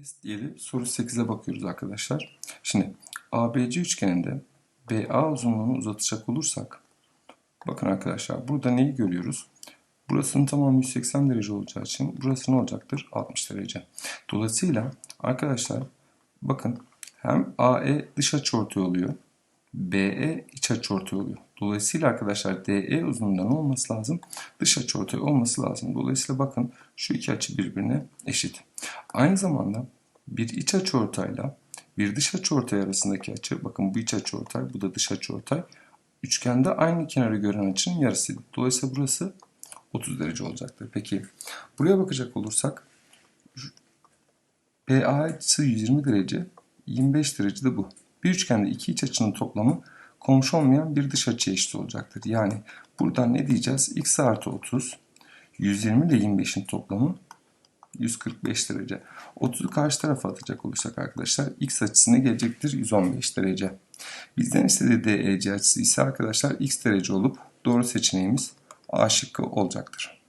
Test diyelim. Soru 8'e bakıyoruz arkadaşlar. Şimdi ABC üçgeninde BA uzunluğunu uzatacak olursak bakın arkadaşlar burada neyi görüyoruz? Burasının tamamı 180 derece olacağı için burası ne olacaktır? 60 derece. Dolayısıyla arkadaşlar bakın hem AE dış açıortay oluyor. BE iç açıortay oluyor. Dolayısıyla arkadaşlar DE uzunluğunda ne olması lazım? Dış açıortay olması lazım. Dolayısıyla bakın şu iki açı birbirine eşit. Aynı zamanda bir iç açıortayla bir dış açıortay arasındaki açı, bakın bu iç açıortay, bu da dış açıortay. Üçgende aynı kenarı gören açının yarısıydı. Dolayısıyla burası 30 derece olacaktır. Peki buraya bakacak olursak BA açısı 120 derece, 25 derece de bu. Bir üçgende iki iç açının toplamı komşu olmayan bir dış açıya eşit olacaktır. Yani buradan ne diyeceğiz? x artı 30, 120 ile 25'in toplamı 145 derece. 30'u karşı tarafa atacak olursak arkadaşlar x açısına gelecektir 115 derece. Bizden istediği DEC açısı ise arkadaşlar x derece olup doğru seçeneğimiz A şıkkı olacaktır.